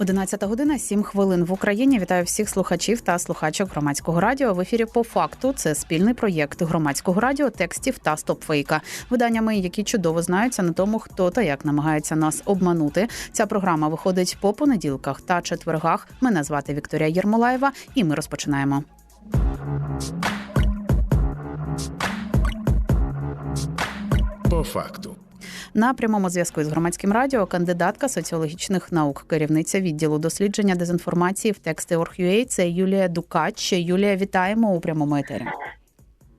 11 година, 7 хвилин в Україні. Вітаю всіх слухачів та слухачок громадського радіо. В ефірі по факту це спільний проєкт громадського радіо, текстів та стопфейка. Виданнями, які чудово знаються на тому, хто та як намагається нас обманути. Ця програма виходить по понеділках та четвергах. Мене звати Вікторія Єрмолаєва, і ми розпочинаємо. По факту. На прямому зв'язку з громадським радіо кандидатка соціологічних наук, керівниця відділу дослідження дезінформації в тексти Це Юлія Дукач. Юлія, вітаємо у прямому етері.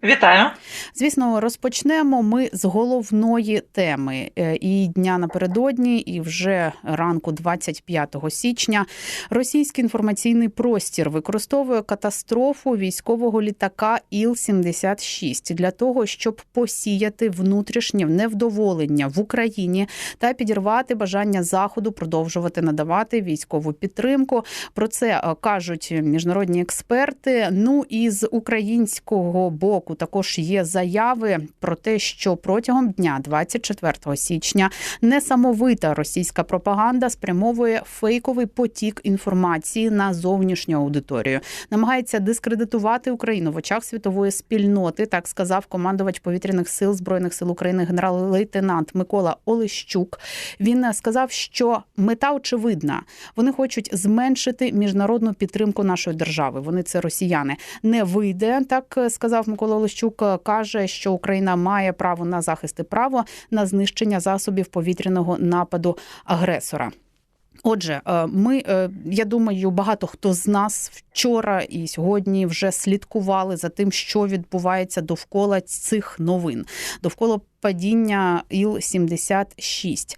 Вітаю, звісно, розпочнемо ми з головної теми е, і дня напередодні, і вже ранку, 25 січня, російський інформаційний простір використовує катастрофу військового літака Іл-76 для того, щоб посіяти внутрішнє невдоволення в Україні та підірвати бажання заходу продовжувати надавати військову підтримку. Про це е, кажуть міжнародні експерти. Ну і з українського боку року також є заяви про те, що протягом дня, 24 січня, несамовита російська пропаганда спрямовує фейковий потік інформації на зовнішню аудиторію, намагається дискредитувати Україну в очах світової спільноти. Так сказав командувач повітряних сил збройних сил України генерал-лейтенант Микола Олещук. Він сказав, що мета очевидна. Вони хочуть зменшити міжнародну підтримку нашої держави. Вони це росіяни не вийде, так сказав Микола Олещук е, каже, що Україна має право на захист і право на знищення засобів повітряного нападу агресора. Отже, е, ми е, я думаю, багато хто з нас вчора і сьогодні вже слідкували за тим, що відбувається довкола цих новин, довкола падіння Іл-76.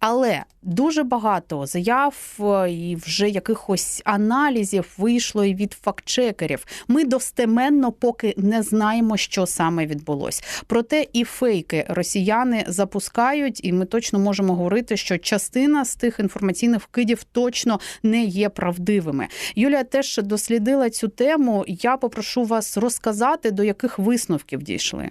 Але дуже багато заяв е, і вже якихось аналізів вийшло і від фактчекерів. Ми достеменно поки не знаємо, що саме відбулось. Проте і фейки росіяни запускають, і ми точно можемо говорити, що частина з тих інформаційних вкидів точно не є правдивими. Юлія теж дослідила цю тему. Я попрошу вас розказати, до яких висновків дійшли.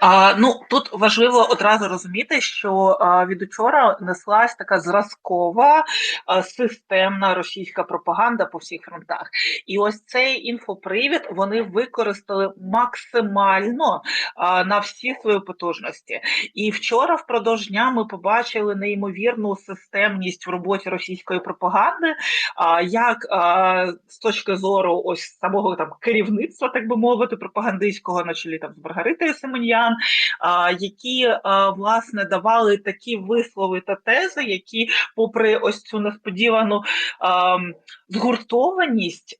А, Ну тут важливо одразу розуміти, що а, від учора неслась така зразкова а, системна російська пропаганда по всіх фронтах, і ось цей інфопривід вони використали максимально а, на всі свої потужності. І вчора, впродовж дня, ми побачили неймовірну системність в роботі російської пропаганди, а, як а, з точки зору ось самого там керівництва, так би мовити, пропагандистського на чолі там з Маргаритою Семен'ян, які власне давали такі вислови та тези, які, попри ось цю несподівану згуртованість,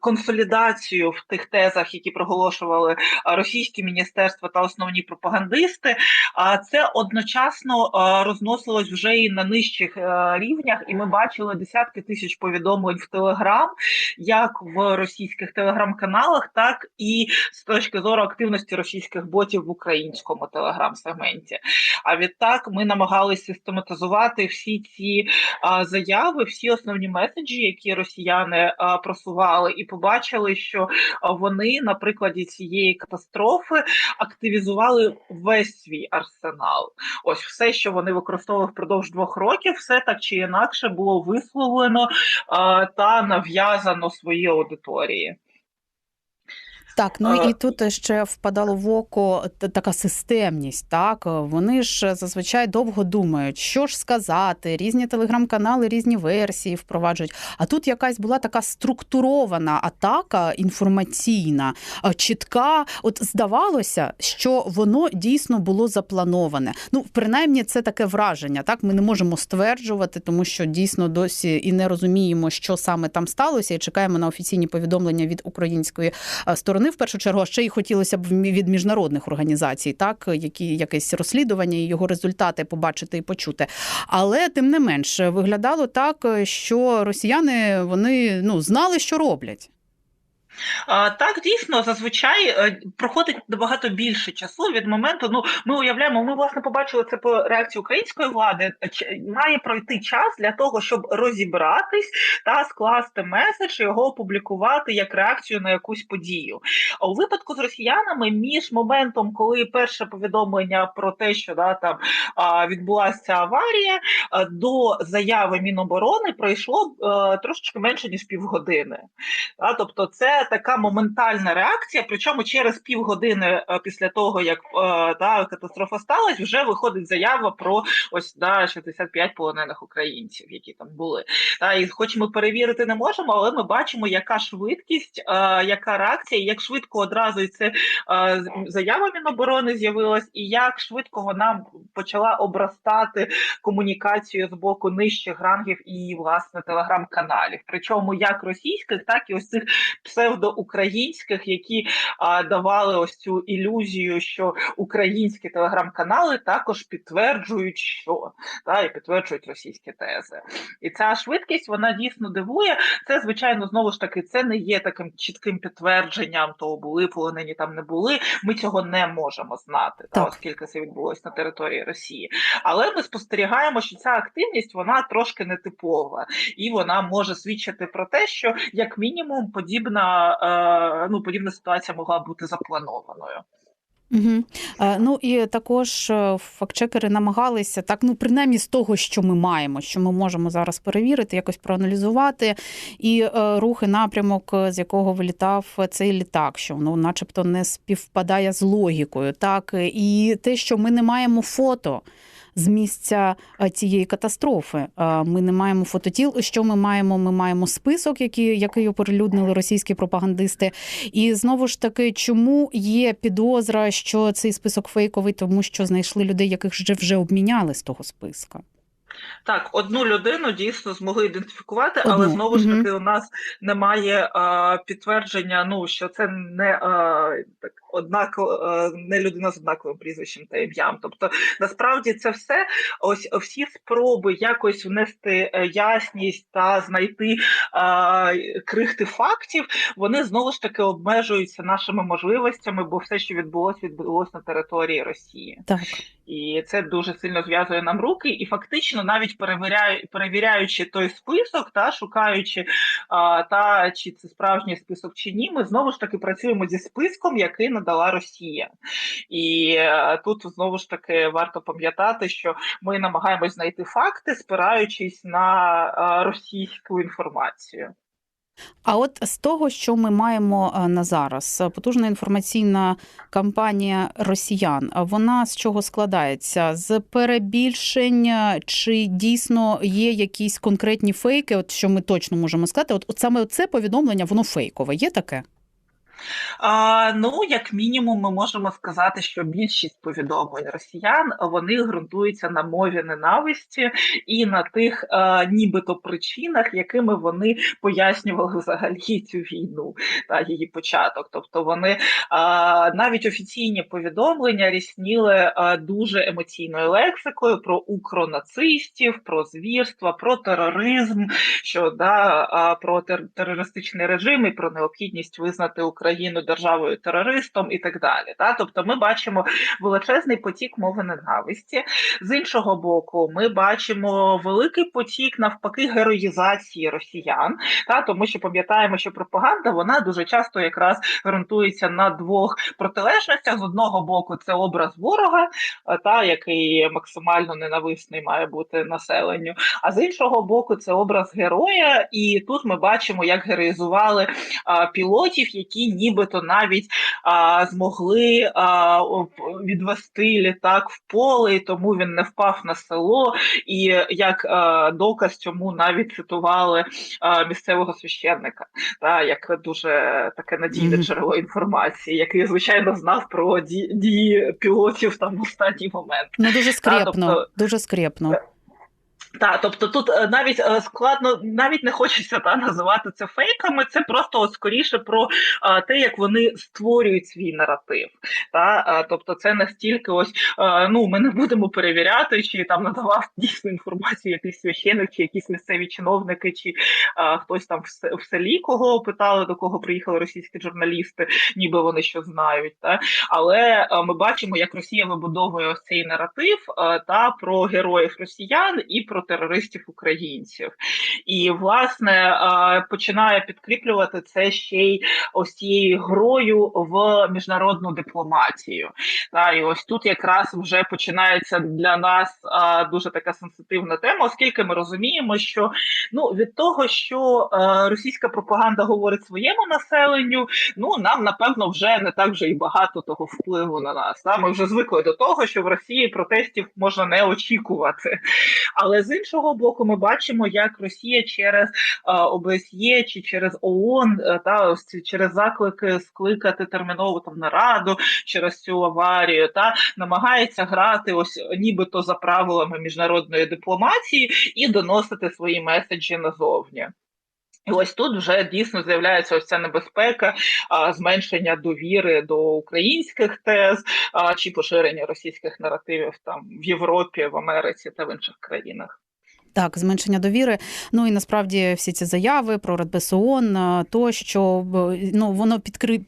консолідацію в тих тезах, які проголошували російські міністерства та основні пропагандисти, це одночасно розносилось вже і на нижчих е, рівнях, і ми бачили десятки тисяч повідомлень в Телеграм, як в російських телеграм-каналах, так і з точки зору активності російських ботів в українському телеграм-сегменті. А відтак ми намагалися систематизувати всі ці а, заяви, всі основні меседжі, які росіяни а, просували, і побачили, що вони на прикладі цієї катастрофи активізували весь свій арсенал. Ось все, що вони використовували впродовж двох років, все так чи інакше було висловлено а, та нав'язано своїй аудиторії. Так, ну і тут ще впадало в око така системність. Так вони ж зазвичай довго думають, що ж сказати, різні телеграм-канали, різні версії впроваджують. А тут якась була така структурована атака інформаційна, чітка. От здавалося, що воно дійсно було заплановане. Ну, принаймні, це таке враження. Так, ми не можемо стверджувати, тому що дійсно досі і не розуміємо, що саме там сталося, і чекаємо на офіційні повідомлення від української сторони сторони, в першу чергу, а ще й хотілося б від міжнародних організацій, так які якесь розслідування і його результати побачити і почути. Але тим не менш виглядало так, що росіяни вони ну знали, що роблять. Так, дійсно, зазвичай е, проходить набагато більше часу від моменту. Ну, ми уявляємо, ми власне побачили це по реакції української влади. Має пройти час для того, щоб розібратись та скласти меседж, його опублікувати як реакцію на якусь подію. А у випадку з росіянами, між моментом, коли перше повідомлення про те, що да там відбулася аварія, до заяви Міноборони пройшло е, трошечки менше ніж півгодини. Тобто, це така моментальна реакція. Причому через півгодини е, після того, як е, та катастрофа сталася, вже виходить заява про ось да 65 полонених українців, які там були. Та і хоч ми перевірити не можемо, але ми бачимо, яка швидкість, е, яка реакція, як швидко одразу і це заява Міноборони з'явилась, і як швидко вона почала обрастати комунікацію з боку нижчих рангів і власне телеграм-каналів. Причому як російських, так і ось цих псевдо псевдоукраїнських, які а, давали ось цю ілюзію, що українські телеграм-канали також підтверджують, що та і підтверджують російські тези. І ця швидкість вона дійсно дивує. Це звичайно знову ж таки це не є таким чітким підтвердженням, то були полонені там не були. Ми цього не можемо знати, та оскільки це відбулося на території Росії. Але ми спостерігаємо, що ця активність вона трошки нетипова, і вона може свідчити про те, що як мінімум подібна Е, ну подібна ситуація могла бути запланованою. Угу. Ну і також е, фактчекери намагалися так, ну принаймні з того, що ми маємо, що ми можемо зараз перевірити, якось проаналізувати, і рухи напрямок, з якого вилітав цей літак, що ну, начебто, не співпадає з логікою, так і те, що ми не маємо фото з місця е, цієї катастрофи. Е, ми не маємо фототіл. Що ми маємо? Ми маємо список, який, який оприлюднили російські пропагандисти. І знову ж таки, чому є підозра, що цей список фейковий, тому що знайшли людей, яких вже вже обміняли з того списка. Так, одну людину дійсно змогли ідентифікувати, одну. але знову ж таки у нас немає а, підтвердження, ну що це не а, так однаково е, не людина з однаковим прізвищем та ім'ям. Тобто, насправді це все ось всі спроби якось внести е, ясність та знайти а, крихти фактів. Вони знову ж таки обмежуються нашими можливостями, бо все, що відбулося, відбулося на території Росії, так і це дуже сильно зв'язує нам руки, і фактично, навіть перевіряю, перевіряючи той список, та шукаючи а, та чи це справжній список чи ні, ми знову ж таки працюємо зі списком, який надала Росія. І а, тут знову ж таки варто пам'ятати, що ми намагаємось знайти факти, спираючись на а, російську інформацію. А от з того, що ми маємо е, на зараз, потужна інформаційна кампанія росіян, вона з чого складається? З перебільшень чи дійсно є якісь конкретні фейки? От що ми точно можемо сказати? От, от саме це повідомлення, воно фейкове. Є таке? А, Ну, як мінімум, ми можемо сказати, що більшість повідомлень росіян вони ґрунтуються на мові ненависті і на тих а, нібито причинах, якими вони пояснювали взагалі цю війну та її початок. Тобто вони а, навіть офіційні повідомлення рісніли а, дуже емоційною лексикою про укронацистів, про звірства, про тероризм, що да, а, про тер терористичний режим і про необхідність визнати Україну країну державою терористом і так далі. Та тобто, ми бачимо величезний потік мови ненависті. З іншого боку, ми бачимо великий потік навпаки героїзації росіян, та тому що пам'ятаємо, що пропаганда вона дуже часто якраз ґрунтується на двох протилежностях. З одного боку, це образ ворога, та який максимально ненависний має бути населенню. А з іншого боку, це образ героя, і тут ми бачимо, як героїзували а, пілотів, які нібито навіть а, змогли а, відвести літак в поле, і тому він не впав на село. І як а, доказ цьому навіть цитували а, місцевого священника, та як дуже таке надійне джерело інформації, який звичайно знав про дії пілотів там в останній момент. Ну дуже скрепно, та, тобто, дуже скрепно. Так, тобто тут е, навіть е, складно, навіть не хочеться та називати це фейками. Це просто от скоріше про а, те, як вони створюють свій наратив. Та а, тобто, це настільки ось а, ну ми не будемо перевіряти, чи там надавав дійсну інформацію якийсь священик, чи якісь місцеві чиновники, чи а, хтось там в селі, кого питали, до кого приїхали російські журналісти, ніби вони що знають. Та але а, ми бачимо, як Росія вибудовує ось цей наратив а, та про героїв росіян і про терористів українців, і власне починає підкріплювати це ще й ось цією грою в міжнародну дипломатію. Та і ось тут якраз вже починається для нас дуже така сенситивна тема, оскільки ми розуміємо, що ну від того, що російська пропаганда говорить своєму населенню, ну нам напевно вже не так вже і багато того впливу на нас. Ми вже звикли до того, що в Росії протестів можна не очікувати, але з іншого боку, ми бачимо, як Росія через ОБСЄ чи через ООН е, та через заклики скликати термінову там нараду через цю аварію, та намагається грати ось нібито за правилами міжнародної дипломатії і доносити свої меседжі назовні. І ось тут вже дійсно з'являється ось ця небезпека а, зменшення довіри до українських тез а, чи поширення російських наративів там в Європі, в Америці та в інших країнах. Так, зменшення довіри. Ну і насправді всі ці заяви про Радбез ООН, е, то що ну воно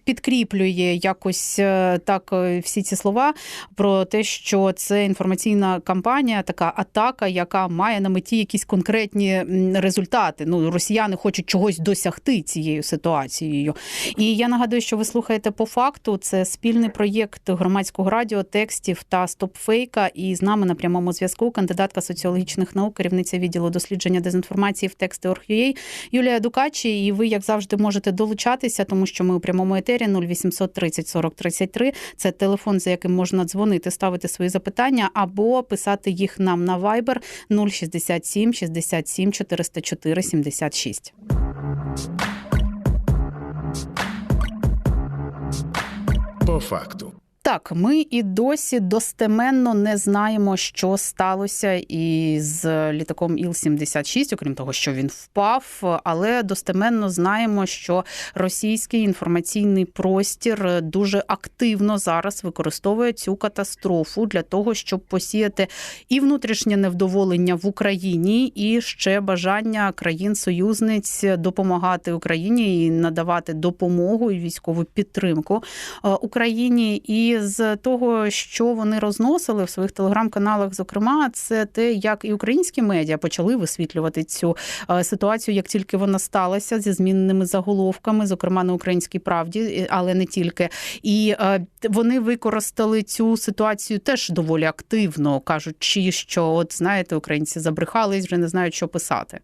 підкріплює якось е, так е, всі ці слова про те, що це інформаційна кампанія, така атака, яка має на меті якісь конкретні результати. Ну, росіяни хочуть чогось досягти цією ситуацією. І я нагадую, що ви слухаєте по факту. Це спільний проєкт громадського радіо, текстів та стопфейка. І з нами на прямому зв'язку кандидатка соціологічних наук, керівниця керівниця відділу дослідження дезінформації в тексти Орг.ua Юлія Дукачі. І ви, як завжди, можете долучатися, тому що ми у прямому етері 0800 30 40 33. Це телефон, за яким можна дзвонити, ставити свої запитання або писати їх нам на Viber 067 67 404 76. По факту. Так, ми і досі достеменно не знаємо, що сталося із літаком Іл-76, окрім того, що він впав. Але достеменно знаємо, що російський інформаційний простір дуже активно зараз використовує цю катастрофу для того, щоб посіяти і внутрішнє невдоволення в Україні, і ще бажання країн-союзниць допомагати Україні і надавати допомогу і військову підтримку е, Україні. І з того, що вони розносили в своїх телеграм-каналах, зокрема, це те, як і українські медіа почали висвітлювати цю е, ситуацію, як тільки вона сталася зі зміненими заголовками, зокрема на українській правді, але не тільки. І е, вони використали цю ситуацію теж доволі активно, кажучи, що от знаєте, українці забрехались, вже не знають, що писати.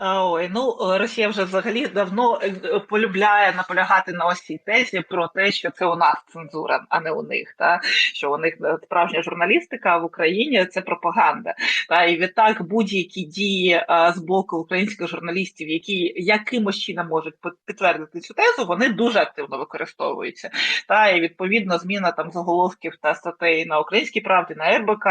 Ой, ну Росія вже взагалі давно е, полюбляє наполягати на ось цій тезі про те, що це у нас цензура, а не у них. Та що у них е, справжня журналістика в Україні це пропаганда. Та і відтак будь-які дії а, з боку українських журналістів, які якимось чином можуть підтвердити цю тезу, вони дуже активно використовуються. Та і відповідно зміна там заголовків та статей на українській правді на РБК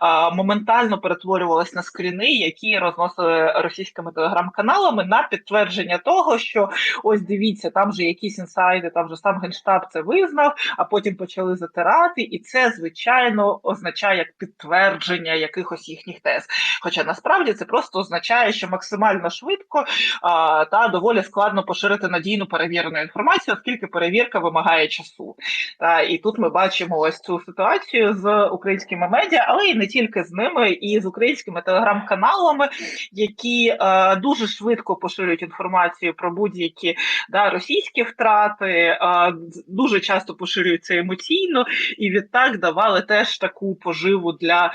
а, моментально перетворювалась на скріни, які розносили російські російськими телеграм-каналами на підтвердження того, що ось дивіться, там же якісь інсайди, там же сам генштаб це визнав, а потім почали затирати, і це звичайно означає як підтвердження якихось їхніх тез. Хоча насправді це просто означає, що максимально швидко а, та доволі складно поширити надійну перевірену інформацію, оскільки перевірка вимагає часу. Та і тут ми бачимо ось цю ситуацію з українськими медіа, але і не тільки з ними, і з українськими телеграм-каналами, які Е, дуже швидко поширюють інформацію про будь-які да, російські втрати, е, дуже часто поширюються емоційно, і відтак давали теж таку поживу для е,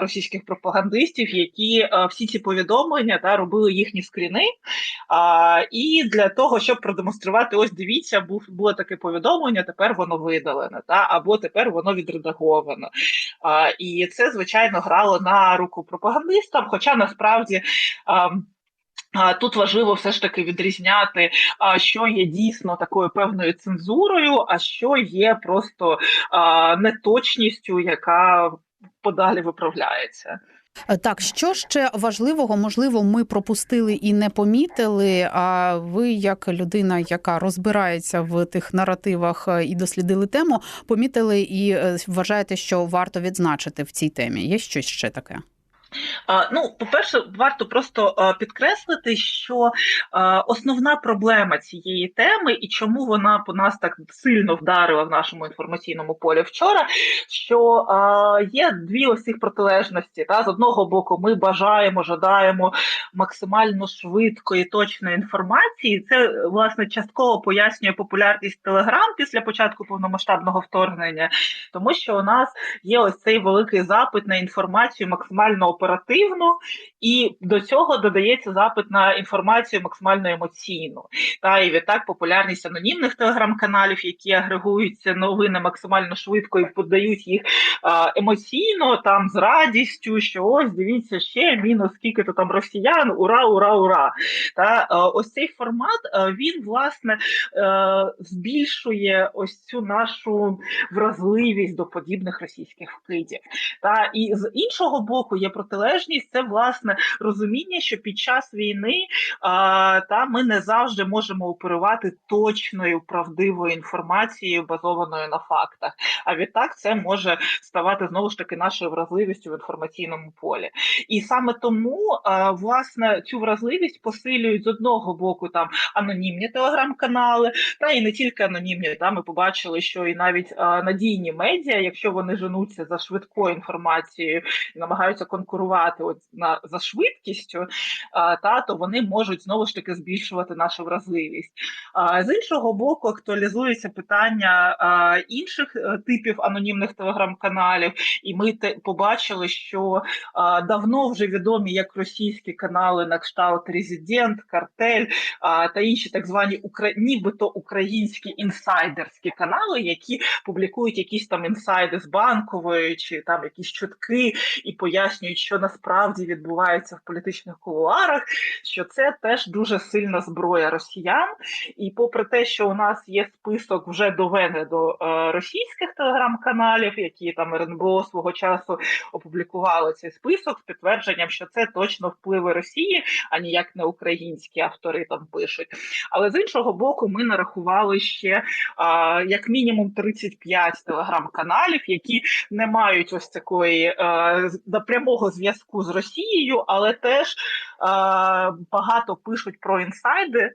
російських пропагандистів, які всі ці повідомлення да, робили їхні скріни. І для того, щоб продемонструвати, ось дивіться, був було таке повідомлення, тепер воно видалене, та або тепер воно відредаговано. І це звичайно грало на руку пропагандистам. Хоча насправді Тут важливо все ж таки відрізняти, що є дійсно такою певною цензурою, а що є просто неточністю, яка подалі виправляється. Е, Так, що ще важливого, можливо, ми пропустили і не помітили. А ви, як людина, яка розбирається в тих наративах е, і дослідили тему, помітили і е, вважаєте, що варто відзначити в цій темі? Є щось ще таке? Ну, по-перше, варто просто підкреслити, що основна проблема цієї теми і чому вона по нас так сильно вдарила в нашому інформаційному полі вчора, що є дві ось протилежності. Та? З одного боку, ми бажаємо, жадаємо максимально швидкої, точної інформації. Це власне частково пояснює популярність Телеграм після початку повномасштабного вторгнення, тому що у нас є ось цей великий запит на інформацію максимально оперативну, і до цього додається запит на інформацію максимально емоційну. Та і відтак популярність анонімних телеграм-каналів, які агрегуються новини максимально швидко і подають їх емоційно, там з радістю, що ось дивіться ще мінус скільки то там росіян, ура, ура, ура. Та ось цей формат він власне е, збільшує ось цю нашу вразливість до подібних російських вкидів. Та і з іншого боку є протилежність, це власне розуміння, що під час війни а, та ми не завжди можемо оперувати точною правдивою інформацією, базованою на фактах. А відтак це може ставати знову ж таки нашою вразливістю в інформаційному полі. І саме тому а, власне цю вразливість посилюють з одного боку там анонімні телеграм-канали, та і не тільки анонімні. Та ми побачили, що і навіть а, надійні медіа, якщо вони женуться за швидкою інформацією намагаються конкурувати от на за швидкістю, а, та то вони можуть знову ж таки збільшувати нашу вразливість. А з іншого боку, актуалізується питання а, інших е, типів анонімних телеграм-каналів, і ми те побачили, що а, давно вже відомі як російські канали на кшталт Резидент, Картель а, та інші так звані укра... нібито українські інсайдерські канали, які публікують якісь там інсайди з банкової чи там якісь чутки і пояснюють, що насправді відбувається в політичних кулуарах. Що це теж дуже сильна зброя росіян, і попри те, що у нас є список вже доведе до е, російських телеграм-каналів, які там РНБО свого часу опублікували цей список з підтвердженням, що це точно впливи Росії, а ніяк не українські автори там пишуть. Але з іншого боку, ми нарахували ще а, як мінімум 35 телеграм-каналів, які не мають ось такої а, до прямого зв'язку з Росією, але теж багато пишуть про інсайди,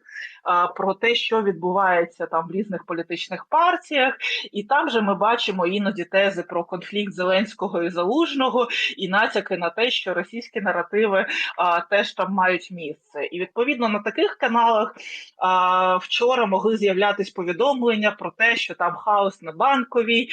про те, що відбувається там в різних політичних партіях, і там же ми бачимо іноді тези про конфлікт Зеленського і Залужного, і натяки на те, що російські наративи теж там мають місце. І відповідно на таких каналах вчора могли з'являтись повідомлення про те, що там хаос на банковій,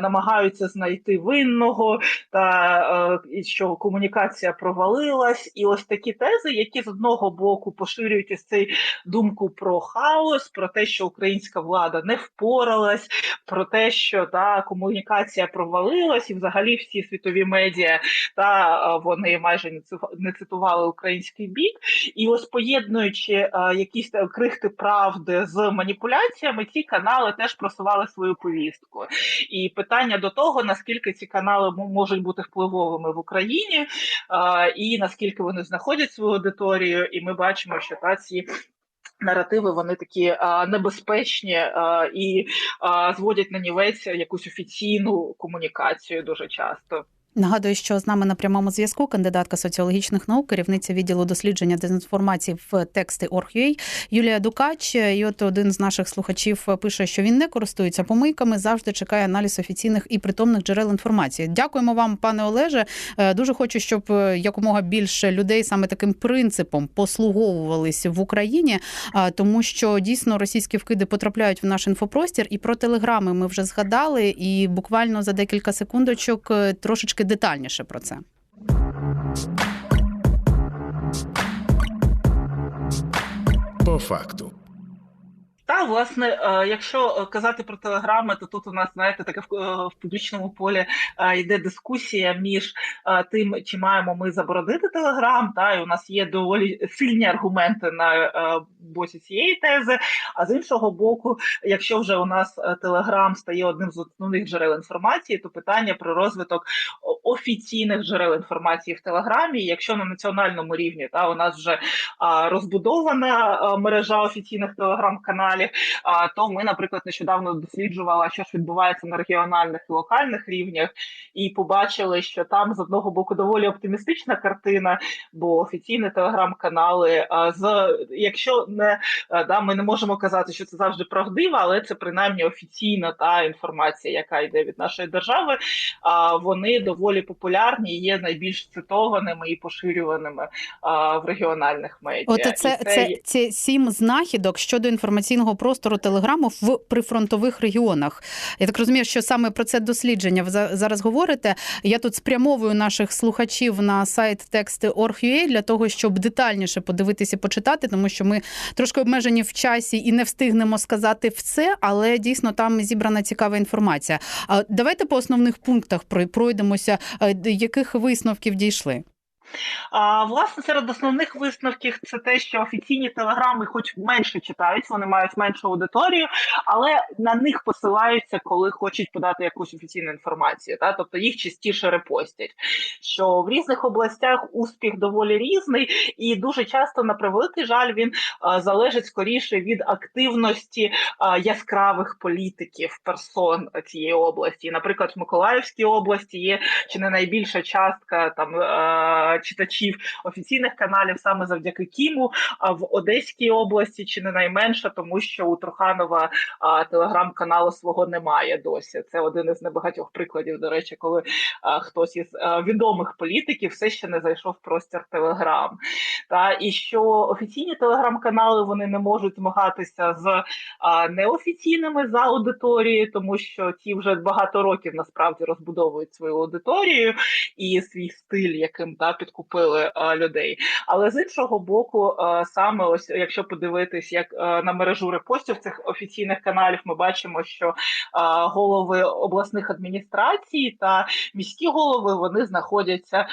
намагаються знайти винного, та е, і що комунікація провалилась. І ось такі тези, які з одного боку поширюють ось цей думку про хаос, про те, що українська влада не впоралась, про те, що та комунікація провалилась, і взагалі всі світові медіа та е, вони майже не цитували український бік. І ось поєднуючи е, якісь крихти правди з маніпуляціями, ці канали теж просували свою повістку. І питання до того, наскільки ці канали можуть бути впливовими в Україні, е, і наскільки вони знаходять свою аудиторію, і ми бачимо, що та ці. Наративи вони такі а, небезпечні а, і а, зводять на нівець якусь офіційну комунікацію дуже часто. Нагадую, що з нами на прямому зв'язку кандидатка соціологічних наук, керівниця відділу дослідження дезінформації в тексти Орг.ua Юлія Дукач. І от один з наших слухачів пише, що він не користується помийками, завжди чекає аналіз офіційних і притомних джерел інформації. Дякуємо вам, пане Олеже. Е, Дуже хочу, щоб е, якомога більше людей саме таким принципом послуговувались в Україні, а, тому що дійсно російські вкиди потрапляють в наш інфопростір. І про телеграми ми вже згадали, і буквально за декілька секундочок е, трошечки детальніше про це. По факту. Та власне, е, якщо казати про телеграми, то тут у нас знаєте таке в, е, публічному полі е, йде дискусія між тим, чи маємо ми заборонити телеграм. Та і у нас є доволі сильні аргументи на боці цієї тези. А з іншого боку, якщо вже у нас телеграм стає одним з основних джерел інформації, то питання про розвиток офіційних джерел інформації в телеграмі, якщо на національному рівні та у нас вже розбудована мережа офіційних телеграм-каналів, то ми, наприклад, нещодавно досліджували, що ж відбувається на регіональних і локальних рівнях, і побачили, що там з одного боку доволі оптимістична картина, бо офіційні телеграм-канали з якщо не да, ми не можемо казати, що це завжди правдива, але це принаймні офіційна та інформація, яка йде від нашої держави. А вони доволі популярні є найбільш цитованими і поширюваними в регіональних медіа. От це, це, це, це сім знахідок щодо інформаційного простору телеграму в прифронтових регіонах. Я так розумію, що саме про це дослідження ви зараз говорите. Я тут спрямовую наших слухачів на сайт тексти.org.ua для того, щоб детальніше подивитися, почитати, тому що ми трошки обмежені в часі і не встигнемо сказати все, але дійсно там зібрана цікава інформація. А давайте по основних пунктах пройдемося, е, яких висновків дійшли. А, Власне, серед основних висновків це те, що офіційні телеграми, хоч менше читають, вони мають меншу аудиторію, але на них посилаються, коли хочуть подати якусь офіційну інформацію. Та? Тобто їх частіше репостять. Що в різних областях успіх доволі різний, і дуже часто, на превеликий жаль, він а, залежить скоріше від активності а, яскравих політиків персон цієї області. Наприклад, в Миколаївській області є чи не найбільша частка там. А, читачів офіційних каналів саме завдяки Кіму. А в Одеській області чи не найменше, тому що у Труханова телеграм-каналу свого немає досі. Це один із небагатьох прикладів. До речі, коли хтось із відомих політиків все ще не зайшов в простір Телеграм. Та і що офіційні телеграм-канали вони не можуть змагатися з неофіційними за аудиторією, тому що ті вже багато років насправді розбудовують свою аудиторію і свій стиль, яким та підкупили людей. Але з іншого боку, саме ось якщо подивитись, як на мережу репостів цих офіційних каналів, ми бачимо, що голови обласних адміністрацій та міські голови вони знаходяться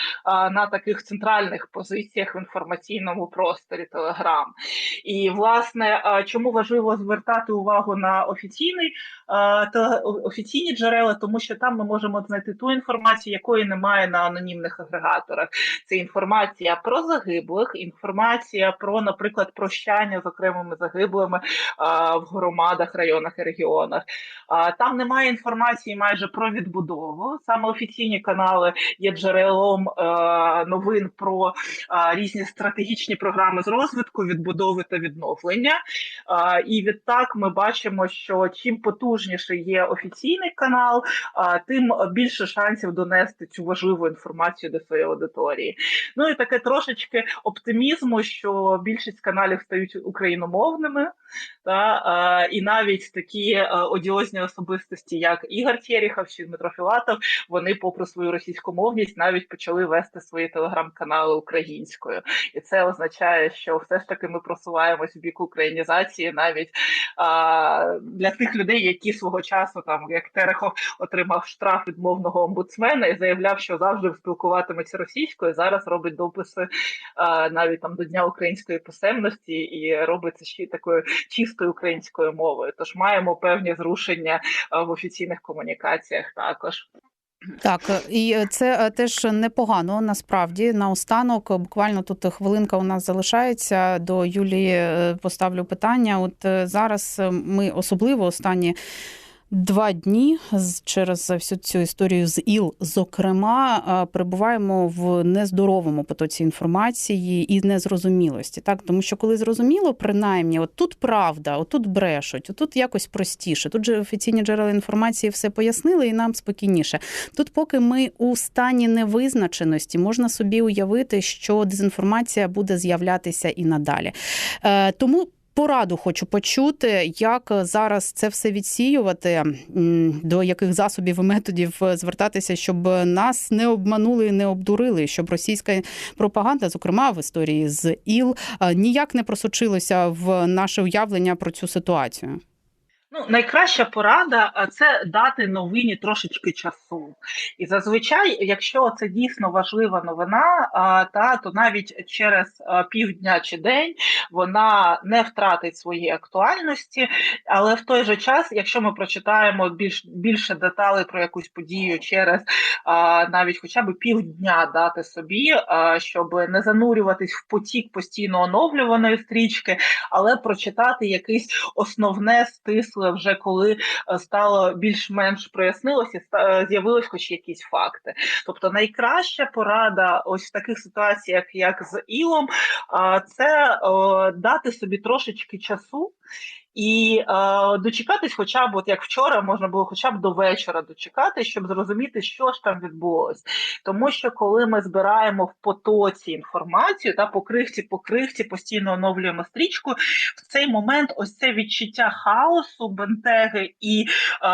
на таких центральних позиціях в інформаційному просторі Телеграм. І власне, чому важливо звертати увагу на офіційний офіційні джерела, тому що там ми можемо знайти ту інформацію, якої немає на анонімних агрегаторах. Це інформація про загиблих, інформація про, наприклад, прощання з окремими загиблими а, в громадах, районах і регіонах. А, Там немає інформації майже про відбудову. Саме офіційні канали є джерелом а, новин про а, різні стратегічні програми з розвитку, відбудови та відновлення. А, І відтак ми бачимо, що чим потужніший є офіційний канал, а, тим більше шансів донести цю важливу інформацію до своєї аудиторії. Ну і таке трошечки оптимізму, що більшість каналів стають україномовними, та і навіть такі одіозні особистості, як Ігор Тєріхов чи Дмитро Філатов, вони, попри свою російськомовність, навіть почали вести свої телеграм-канали українською, і це означає, що все ж таки ми просуваємось в бік українізації, навіть а, для тих людей, які свого часу там як Терехов отримав штраф від мовного омбудсмена і заявляв, що завжди спілкуватиметься російською зараз робить дописи навіть там до Дня української писемності і робить це ще такою чистою українською мовою. Тож маємо певні зрушення в офіційних комунікаціях також. Так, і це теж непогано. Насправді наостанок, буквально тут хвилинка у нас залишається. До Юлії е, поставлю питання. От е, зараз ми особливо останні два дні через всю цю історію з ІЛ, зокрема, перебуваємо в нездоровому потоці інформації і незрозумілості. Так, тому що коли зрозуміло, принаймні, от тут правда, отут брешуть, отут якось простіше. Тут же офіційні джерела інформації все пояснили, і нам спокійніше. Тут, поки ми у стані невизначеності, можна собі уявити, що дезінформація буде з'являтися і надалі. Е, тому пораду хочу почути, як зараз це все відсіювати, до яких засобів і методів звертатися, щоб нас не обманули, не обдурили, щоб російська пропаганда, зокрема в історії з ІЛ, е, ніяк не просочилася в наше уявлення про цю ситуацію. Ну, найкраща порада це дати новині трошечки часу. І зазвичай, якщо це дійсно важлива новина, а, та то навіть через а, півдня чи день вона не втратить своєї актуальності. Але в той же час, якщо ми прочитаємо більш більше деталей про якусь подію через навіть хоча б півдня дати собі, щоб не занурюватись в потік постійно оновлюваної стрічки, але прочитати якийсь основне стисле вже коли е, стало більш-менш прояснилося, з'явились хоч якісь факти. Тобто найкраща порада ось в таких ситуаціях, як з Ілом, це дати собі трошечки часу. І е, дочекатись, хоча б от як вчора, можна було хоча б до вечора дочекати, щоб зрозуміти, що ж там відбулось. Тому що коли ми збираємо в потоці інформацію та по крихті, по крихті постійно оновлюємо стрічку, в цей момент ось це відчуття хаосу, бентеги і е,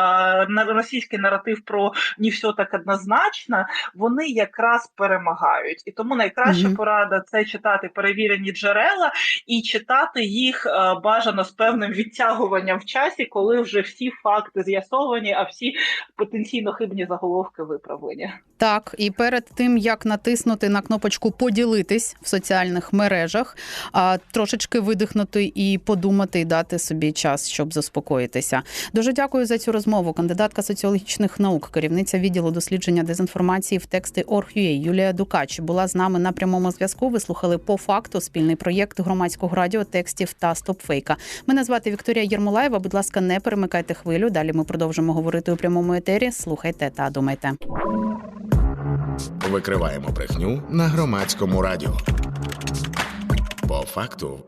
на- російський наратив про не все так однозначно, вони якраз перемагають. І тому найкраща Мгм. порада це читати перевірені джерела і читати їх е, бажано з певним відтягуванням в часі, коли вже всі факти з'ясовані, а всі потенційно хибні заголовки виправлені. Так, і перед тим як натиснути на кнопочку поділитись в соціальних мережах, а трошечки видихнути і подумати, і дати собі час, щоб заспокоїтися. Дуже дякую за цю розмову. Кандидатка соціологічних наук, керівниця відділу дослідження дезінформації в тексти Орг.ua Юлія Дукач була з нами на прямому зв'язку. Ви слухали по факту спільний проєкт громадського радіо текстів та стопфейка. Мене звати Вікторія Єрмолаєва. Будь ласка, не перемикайте хвилю. Далі ми продовжимо говорити у прямому етері. Слухайте та думайте. Викриваємо брехню на громадському радіо. По факту